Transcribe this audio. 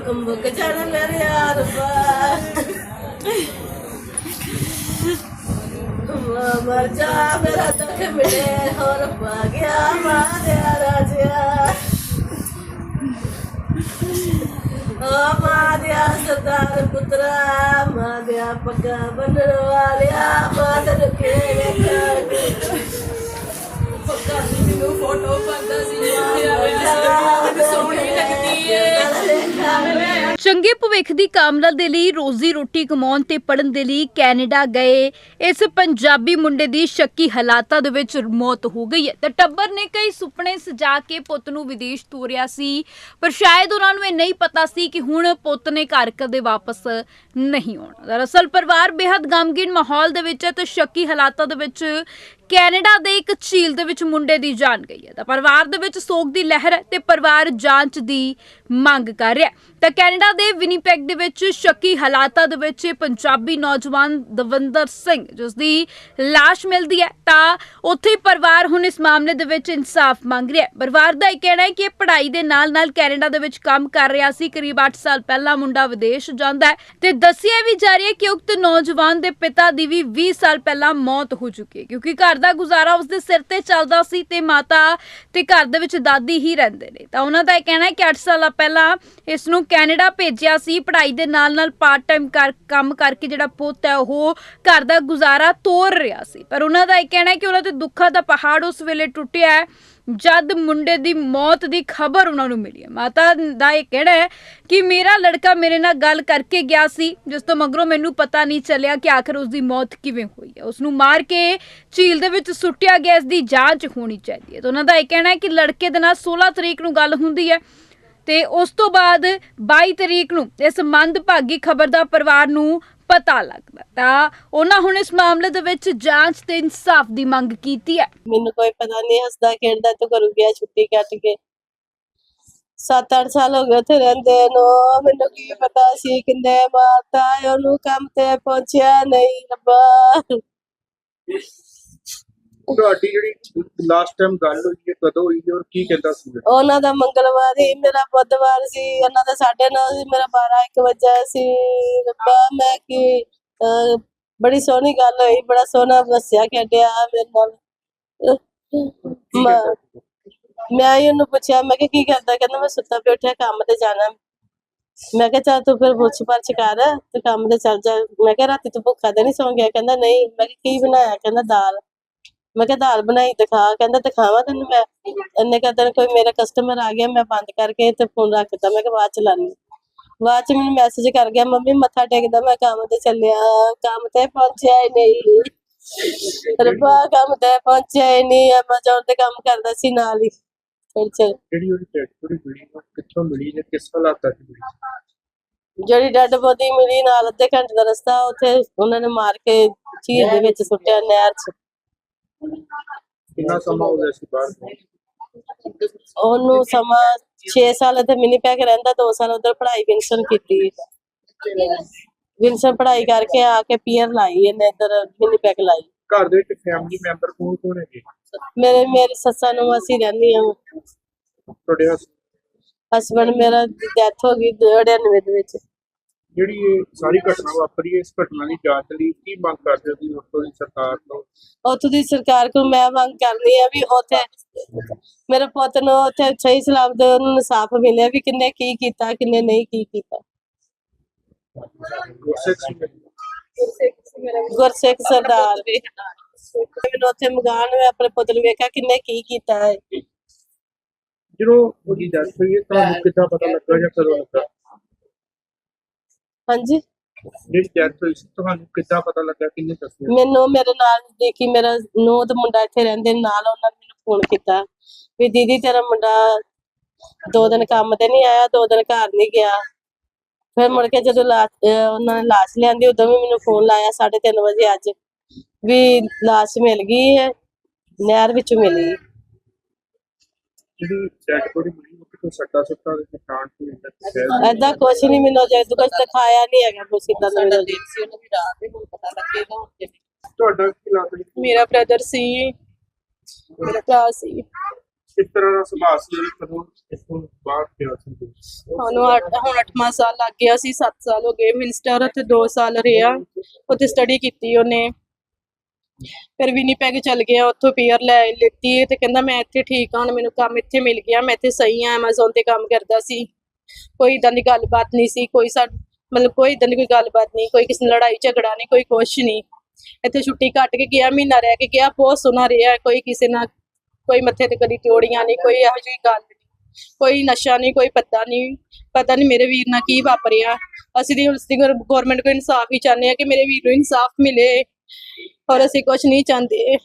ਕੰਬਕ ਚੜ ਮੇਰੇ ਯਾਰ ਪਾ ਮਰ ਜਾ ਮੇਰਾ ਦੁੱਖ ਮਿਲੇ ਹੋਰ ਪਾ ਗਿਆ ਮਾਰਿਆ ਰਾਜਿਆ ਓ ਮਾਦਿਆ ਸਰਦਾਰ ਪੁੱਤਰਾ ਮਾਦਿਆ ਪੱਕਾ ਸੀ ਮੈਨੂੰ ਫੋਟੋ ਪਾਉਂਦਾ ਸੀ ਮੇਰਾ ਸੋਹਣੀ ਚੰਗੇ ਭਵਿੱਖ ਦੀ ਕਾਮਨਾ ਦੇ ਲਈ ਰੋਜ਼ੀ ਰੋਟੀ ਕਮਾਉਣ ਤੇ ਪੜਨ ਦੇ ਲਈ ਕੈਨੇਡਾ ਗਏ। ਇਸ ਪੰਜਾਬੀ ਮੁੰਡੇ ਦੀ ਸ਼ੱਕੀ ਹਾਲਾਤਾਂ ਦੇ ਵਿੱਚ ਮੌਤ ਹੋ ਗਈ ਹੈ। ਤੇ ਟੱਬਰ ਨੇ ਕਈ ਸੁਪਨੇ ਸਜਾ ਕੇ ਪੁੱਤ ਨੂੰ ਵਿਦੇਸ਼ ਤੋਰਿਆ ਸੀ, ਪਰ ਸ਼ਾਇਦ ਉਹਨਾਂ ਨੂੰ ਇਹ ਨਹੀਂ ਪਤਾ ਸੀ ਕਿ ਹੁਣ ਪੁੱਤ ਨੇ ਘਰ ਕਦੇ ਵਾਪਸ ਨਹੀਂ ਆਉਣਾ। ਦਰਅਸਲ ਪਰਿਵਾਰ ਬੇहद ਗਮਗੀਨ ਮਾਹੌਲ ਦੇ ਵਿੱਚ ਹੈ ਤੇ ਸ਼ੱਕੀ ਹਾਲਾਤਾਂ ਦੇ ਵਿੱਚ ਕੈਨੇਡਾ ਦੇ ਇੱਕ ਝੀਲ ਦੇ ਵਿੱਚ ਮੁੰਡੇ ਦੀ ਜਾਨ ਗਈ ਹੈ। ਤਾਂ ਪਰਿਵਾਰ ਦੇ ਵਿੱਚ ਸੋਗ ਦੀ ਲਹਿਰ ਹੈ ਤੇ ਪਰਿਵਾਰ ਜਾਂਚ ਦੀ ਮੰਗ ਕਰ ਰਿਹਾ ਤਾਂ ਕੈਨੇਡਾ ਦੇ ਵਿਨੀਪੈਗ ਦੇ ਵਿੱਚ ਸ਼ੱਕੀ ਹਾਲਾਤਾਂ ਦੇ ਵਿੱਚ ਪੰਜਾਬੀ ਨੌਜਵਾਨ ਦਵਿੰਦਰ ਸਿੰਘ ਜਿਸ ਦੀ ਲਾਸ਼ ਮਿਲਦੀ ਹੈ, ਤਾਂ ਉੱਥੇ ਪਰਿਵਾਰ ਹੁਣ ਇਸ ਮਾਮਲੇ ਦੇ ਵਿੱਚ ਇਨਸਾਫ ਮੰਗ ਰਿਹਾ ਹੈ। ਪਰਿਵਾਰ ਦਾ ਇਹ ਕਹਿਣਾ ਹੈ ਕਿ ਪੜ੍ਹਾਈ ਦੇ ਨਾਲ-ਨਾਲ ਕੈਨੇਡਾ ਦੇ ਵਿੱਚ ਕੰਮ ਕਰ ਰਿਹਾ ਸੀ। ਕਰੀਬ 8 ਸਾਲ ਪਹਿਲਾਂ ਮੁੰਡਾ ਵਿਦੇਸ਼ ਜਾਂਦਾ ਹੈ ਤੇ ਦੱਸਿਆ ਵੀ ਜਾ ਰਿਹਾ ਹੈ ਕਿ ਉਕਤ ਨੌਜਵਾਨ ਦੇ ਪਿਤਾ ਦੀ ਵੀ 20 ਸਾਲ ਪਹਿਲਾਂ ਮੌਤ ਹੋ ਚੁੱਕੀ ਹੈ, ਕਿਉਂਕਿ ਘਰ ਦਾ ਗੁਜ਼ਾਰਾ ਉਸਦੇ ਸਿਰ ਤੇ ਚੱਲਦਾ ਸੀ ਤੇ ਮਾਤਾ ਤੇ ਘਰ ਦੇ ਵਿੱਚ ਦਾਦੀ ਹੀ ਰਹਿੰਦੇ ਨੇ। ਤਾਂ ਉਹਨਾਂ ਦਾ ਇਹ ਕਹਿਣਾ ਹੈ ਕਿ 8 ਸਾਲਾਂ ਪਹਿਲਾਂ ਇਸ ਨੂੰ ਕੈਨੇਡਾ ਭੇਜਿਆ ਸੀ। ਪੜ੍ਹਾਈ ਦੇ ਨਾਲ-ਨਾਲ ਪਾਰਟ ਟਾਈਮ ਕਰ, ਕੰਮ ਕਰਕੇ ਜਿਹੜਾ ਪੁੱਤ ਹੈ, ਉਹ ਘਰ ਦਾ ਗੁਜ਼ਾਰਾ ਤੋਰ ਰਿਹਾ ਸੀ। ਪਰ ਉਹਨਾਂ ਦਾ ਇਹ ਕਹਿਣਾ ਹੈ ਕਿ ਉਹਨਾਂ ਤੇ ਦੁੱਖਾਂ ਦਾ ਪਹਾੜ ਉਸ ਵੇਲੇ ਟੁੱਟਿਆ ਹੈ, ਜਦ ਮੁੰਡੇ ਦੀ ਮੌਤ ਦੀ ਖਬਰ ਉਹਨਾਂ ਨੂੰ ਮਿਲੀ ਹੈ। ਮਾਤਾ ਦਾ ਇਹ ਕਹਿਣਾ ਹੈ ਕਿ ਮੇਰਾ ਲੜਕਾ ਮੇਰੇ ਨਾਲ ਗੱਲ ਕਰਕੇ ਗਿਆ ਸੀ, ਜਿਸ ਤੋਂ ਮਗਰੋਂ ਮੈਨੂੰ ਪਤਾ ਨਹੀਂ ਚੱਲਿਆ ਕਿ ਆਖਰ ਉਸ ਦੀ ਮੌਤ ਕਿਵੇਂ ਹੋਈ ਹੈ। ਉਸ ਨੂੰ ਮਾਰ ਕੇ ਝੀਲ ਦੇ ਵਿੱਚ ਸੁੱਟਿਆ ਗਿਆ, ਇਸ ਦੀ ਜਾਂਚ ਹੋਣੀ ਚਾਹੀਦੀ ਹੈ। ਤਾਂ ਉਹਨਾਂ ਦਾ ਇਹ ਕਹਿਣਾ ਹੈ ਕਿ ਲੜਕੇ ਦੇ ਨਾਲ 16 ਤਰੀਕ ਨੂੰ ਗੱਲ ਹੁੰਦੀ ਹੈ। ਤੇ ਉਸ ਤੋਂ ਬਾਅਦ 22 ਤਰੀਕ ਨੂੰ ਇਸ ਮੰਦਭਾਗੀ ਖਬਰ ਦਾ ਪਰਿਵਾਰ ਨੂੰ ਪਤਾ ਲੱਗਦਾ ਤਾਂ ਉਹਨਾਂ ਹੁਣ ਇਸ ਮਾਮਲੇ ਦੇ ਵਿੱਚ ਜਾਂਚ ਤੇ ਇਨਸਾਫ ਦੀ ਮੰਗ ਕੀਤੀ ਹੈ। ਮੈਨੂੰ ਕੋਈ ਪਤਾ ਨਹੀਂ ਹੱਸਦਾ, ਖੇਡਦਾ ਤੂੰ ਕਰੂ ਗਿਆ ਛੁੱਟੀ ਕੱਟ ਕੇ। 7-8 ਸਾਲ ਹੋ ਗਏ ਉੱਥੇ ਰਹਿੰਦੇ ਨੂੰ। ਮੈਨੂੰ ਕੀ ਪਤਾ ਸੀ ਕਿੰਨੇ ਮਾਰਤਾ, ਉਹਨੂੰ ਕੰਮ ਤੇ ਪਹੁੰਚਿਆ ਨਹੀਂ ਰੱਬਾ। ਤੁਹਾਡੀ ਜਿਹੜੀ ਲਾਸਟ ਟਾਈਮ ਗੱਲ ਹੋਈ ਹੈ ਕਦੋਂ ਹੋਈ ਹੈ ਔਰ ਕੀ ਕਹਿੰਦਾ ਸੀ? ਉਹਨਾਂ ਦਾ ਮੰਗਲਵਾਰ ਸੀ ਮੇਰਾ ਬੁੱਧਵਾਰ ਸੀ ਉਹਨਾਂ ਦਾ 9:30 ਸੀ ਮੇਰਾ 12 1 ਵਜੇ ਸੀ। ਰੱਬਾ ਮੈਂ ਕੀ ਬੜੀ ਸੋਹਣੀ ਗੱਲ ਹੋਈ ਬੜਾ ਸੋਹਣਾ ਦੱਸਿਆ ਖੇਡਿਆ ਮੇਰੇ ਨਾਲ। ਮੈਂ ਉਹਨੂੰ ਪੁੱਛਿਆ ਮੈਂ ਕਿ ਕੀ ਕਰਦਾ? ਕਹਿੰਦਾ ਮੈਂ ਸੁੱਤਾ ਪਿਆ ਉੱਠਿਆ ਕੰਮ ਤੇ ਜਾਣਾ। ਮੈਂ ਕਿਹਾ ਚੱਲ ਤੂੰ ਫਿਰ ਪੁੱਛ ਪਰਚ ਕਰ ਤੇ ਕੰਮ ਤੇ ਚੱਲ ਜਾ। ਮੈਂ ਕਿਹਾ ਰਾਤੀ ਤੂੰ ਭੁੱਖਾ ਤੇ ਨਹੀਂ ਸੌਂ ਗਿਆ? ਕਹਿੰਦਾ ਨਹੀਂ। ਮੈਂ ਕਿਹਾ ਕੀ ਬਣਾਇਆ? ਕਹਿੰਦਾ ਦਾਲ। ਮੈਂ ਕਿਹਾ ਦਾਲ ਬਣਾਈ ਦਿਖਾ ਕਹਿੰਦਾ ਦਿਖਾਵਾਂ ਤੈਨੂੰ ਮੈਂ? ਇੰਨੇ ਕਹਿੰਦਾ ਕੋਈ ਮੇਰਾ ਕਸਟਮਰ ਆ ਗਿਆ ਮੈਂ ਬੰਦ ਕਰਕੇ ਤੇ ਫੋਨ ਰੱਖਤਾ ਮੈਂ ਕਿਹਾ ਬਾਅਦ ਚ ਲਾਨੀ ਬਾਅਦ ਚ ਮੈਨੂੰ ਮੈਸੇਜ ਕਰ ਗਿਆ ਮੰਮੀ ਮੱਥਾ ਟੇਕਦਾ ਮੈਂ ਕੰਮ ਤੇ ਚੱਲਿਆ। ਕੰਮ ਤੇ ਪਹੁੰਚਿਆ ਹੀ ਨਹੀਂ। ਰੱਬਾ ਕੰਮ ਤੇ ਪਹੁੰਚਿਆ ਹੀ ਨਹੀਂ। ਐਮਾਜ਼ੋਨ ਤੇ ਕੰਮ ਕਰਦਾ ਸੀ ਨਾਲ ਹੀ। ਫਿਰ ਜਿਹੜੀ ਉਹਦੀ ਡੈਡ ਬੋਡੀ ਮਿਲੀ ਉਹ ਕਿੱਥੋਂ ਮਿਲੀ ਜਾਂ ਕਿਸ ਹਾਲਾਤਾਂ 'ਚ ਮਿਲੀ? ਜਿਹੜੀ ਡੈਡ ਬੋਡੀ ਮਿਲੀ ਨਾਲ ਅੱਧੇ ਘੰਟੇ ਦਾ ਰਸਤਾ ਉੱਥੇ ਉਹਨਾਂ ਨੇ ਮਾਰ ਕੇ ਝੀਲ ਦੇ ਵਿੱਚ ਸੁੱਟਿਆ ਨਹਿਰ 'ਚ। ਕਿੰਨਾ ਸਮਾਂ ਹੋ ਗਿਆ ਸੀ ਬਾਹਰ ਨੂੰ? ਉਹਨੂੰ ਸਮਾਂ 6 ਸਾਲ ਤੇ ਮਿਨੀ ਪੈਕ ਰਹਿੰਦਾ 2 ਸਾਲ ਉਧਰ ਪੜ੍ਹਾਈ ਵਿੰਸਨ ਕੀਤੀ। ਵਿੰਸਨ ਪੜ੍ਹਾਈ ਕਰਕੇ ਆ ਕੇ ਪੀਅਰ ਲਾਈ ਇਹਨੇ ਇੱਧਰ ਮਿਨੀ ਪੈਕ ਲਾਈ। ਘਰ ਦੇ ਵਿੱਚ ਫੈਮਿਲੀ ਮੈਂਬਰ ਕੌਣ ਕੌਣ ਹੈਗੇ? ਮੇਰੇ ਮੇਰੀ ਸੱਸਾਂ ਨੂੰ ਅਸੀਂ ਰਹਿੰਦੀ ਹਾਂ। ਤੁਹਾਡੇ ਹਸ- ਹਸਬੰਡ ਮੇਰਾ ਡੈਥ ਹੋ ਗਈ 99 ਦੇ ਵਿੱਚ। ਜਿਹੜੀ ਇਹ ਸਾਰੀ ਘਟਨਾ ਵਾਪਰੀ ਹੈ ਇਸ ਘਟਨਾ ਦੀ ਜਾਂਚ ਲਈ ਕੀ ਮੰਗ ਕਰਦੇ ਹੋ ਤੁਸੀਂ ਉੱਥੋਂ ਦੀ ਸਰਕਾਰ ਤੋਂ? ਉੱਥੋਂ ਦੀ ਸਰਕਾਰ ਕੋਲ ਮੈਂ ਮੰਗ ਕਰਨੀ ਆ ਵੀ ਉੱਥੇ ਮੇਰੇ ਪੁੱਤ ਨੂੰ ਉੱਥੇ ਸਹੀ ਸਲਾਮਤ ਉਹਨੂੰ ਇਨਸਾਫ ਮਿਲਿਆ ਵੀ ਕਿੰਨੇ ਕੀ ਕੀਤਾ ਕਿੰਨੇ ਨਹੀਂ ਕੀ ਕੀਤਾ। ਗੁਰਸਿੱਖ ਸਿੰਘ। ਗੁਰਸਿੱਖ ਸਰਦਾਰ ਮੈਨੂੰ ਉੱਥੇ ਮਗਾਨ ਮੈਂ ਆਪਣੇ ਪੁੱਤ ਨੂੰ ਵੇਖਿਆ ਕਿੰਨੇ ਕੀ ਕੀਤਾ ਹੈ। ਜਦੋਂ ਉਹਦੀ ਡੈਥ ਹੋਈ ਹੈ ਤੁਹਾਨੂੰ ਕਿੱਦਾਂ ਪਤਾ ਲੱਗਾ ਜਾਂ ਕਦੋਂ ਲੱਗਾ? ਹਾਂਜੀ। ਜਿਹੜੀ ਡੈਥ ਹੋਈ ਸੀ ਤੁਹਾਨੂੰ ਕਿੱਦਾਂ ਪਤਾ ਲੱਗਾ ਕਿੰਨੇ ਦੱਸਿਆ? ਮੈਨੂੰ ਮੇਰੇ ਨਾਲ ਦੇਖੀ ਮੇਰਾ ਨੂੰਹ ਤੇ ਮੁੰਡਾ ਇੱਥੇ ਰਹਿੰਦੇ ਨੇ ਨਾਲ ਉਹਨਾਂ ਨੇ ਮੈਨੂੰ ਫੋਨ ਕੀਤਾ ਵੀ ਦੀਦੀ ਤੇਰਾ ਮੁੰਡਾ ਦੋ ਦਿਨ ਕੰਮ ਤੇ ਨਹੀਂ ਆਇਆ ਦੋ ਦਿਨ ਘਰ ਨਹੀਂ ਗਿਆ। ਫਿਰ ਮੁੜ ਕੇ ਜਦੋਂ ਲਾ- ਅਹ ਉਹਨਾਂ ਨੇ ਲਾਸ਼ ਲਿਆਂਦੀ ਉਦੋਂ ਵੀ ਮੈਨੂੰ ਫੋਨ ਲਾਇਆ 3:30 ਵਜੇ ਅੱਜ ਵੀ ਲਾਸ਼ ਮਿਲ ਗਈ ਹੈ ਨਹਿਰ ਵਿੱਚ ਮਿਲੀ। ਜਿਹੜੀ ਡੈਡ ਬੋਡੀ ਮਿਲੀ ਉਹ ਕੋਈ ਸੱਟਾ ਸੁੱਟਾ ਦੇ ਨਿਸ਼ਾਨ ਕੋਈ ਹੈ ਐਦਾਂ ਕੁਛ ਨਹੀਂ ਮੈਨੂੰ ਜੇ ਤੂੰ ਕੁਛ ਦਿਖਾਇਆ ਨਹੀਂ ਹੈਗਾ ਕੁਛ ਇਦਾਂ ਦਾ ਮੈਨੂੰ ਸੀ ਉਹਨੂੰ ਵੀ ਰਾਤ ਦੇ ਹੁਣ ਪਤਾ ਲੱਗੇਗਾ ਹੁਣ ਕਿਵੇਂ। ਤੁਹਾਡਾ ਕੀ ਲੱਗਦਾ ਜੀ? ਮੇਰਾ ਬ੍ਰਦਰ ਸੀ ਮੇਰਾ ਭਰਾ ਸੀ। ਕਿਸ ਤਰ੍ਹਾਂ ਦਾ ਸੁਭਾਅ ਸੀ ਕਦੋਂ ਇਸ ਤੋਂ ਬਾਅਦ ਪਿਆ ਸੀ? ਉਹਨੂੰ ਅੱਠ- ਹੁਣ 8ਵਾਂ ਸਾਲ ਲੱਗ ਗਿਆ ਸੀ 7 ਸਾਲ ਹੋ ਗਏ। ਮਿਨਿਸਟਰ ਉੱਥੇ 2 ਸਾਲ ਰਿਹਾ। ਉੱਥੇ ਸਟੱਡੀ ਕੀਤੀ ਉਹਨੇ। ਫਿਰ ਵੀ ਨਹੀਂ ਪੈ ਕੇ ਚੱਲ ਗਿਆ, ਉੱਥੋਂ ਪੀਅਰ ਲੈ ਲਿੱਤੀ ਤੇ ਕਹਿੰਦਾ ਮੈਂ ਇੱਥੇ ਠੀਕ ਹਾਂ, ਹੁਣ ਮੈਨੂੰ ਕੰਮ ਇੱਥੇ ਮਿਲ ਗਿਆ, ਮੈਂ ਇੱਥੇ ਸਹੀ ਹਾਂ, Amazon ਤੇ ਕੰਮ ਕਰਦਾ ਸੀ। ਕੋਈ ਇਦਾਂ ਦੀ ਗੱਲਬਾਤ ਨਹੀਂ ਸੀ, ਕੋਈ ਸਾ, ਮਤਲਬ ਕੋਈ ਇਦਾਂ ਦੀ ਕੋਈ ਗੱਲਬਾਤ ਨਹੀਂ, ਕੋਈ ਕਿਸੇ ਨਾਲ ਲੜਾਈ ਝਗੜਾ ਨਹੀਂ, ਕੋਈ ਕੁਛ ਨਹੀਂ। ਇੱਥੇ ਛੁੱਟੀ ਕੱਟ ਕੇ ਗਿਆ, ਮਹੀਨਾ ਰਹਿ ਕੇ ਗਿਆ, ਬਹੁਤ ਸੋਹਣਾ ਰਿਹਾ, ਕੋਈ ਕਿਸੇ ਨਾਲ, ਕੋਈ ਮੱਥੇ ਤੇ ਕਦੀ ਤਿਉੜੀਆਂ ਨਹੀਂ, ਕੋਈ ਇਹੋ ਜਿਹੀ ਗੱਲ ਨਹੀਂ। ਕੋਈ ਨਸ਼ਾ ਨਹੀਂ, ਕੋਈ ਪਤਾ ਨਹੀਂ ਪਤਾ ਨਹੀਂ ਮੇਰੇ ਵੀਰ ਨਾਲ ਕੀ ਵਾਪਰਿਆ। ਅਸੀਂ ਦੀ ਉਸ ਦੀ ਗਵਰਨਮੈਂਟ ਕੋਲ ਇਨਸਾਫ ਹੀ ਚਾਹੁੰਦੇ ਆ ਕਿ ਮੇਰੇ ਵੀਰ ਨੂੰ ਇਨਸਾਫ ਮਿਲੇ। ਔਰ ਅਸੀਂ ਕੁਝ ਨਹੀਂ ਚਾਹੁੰਦੇ।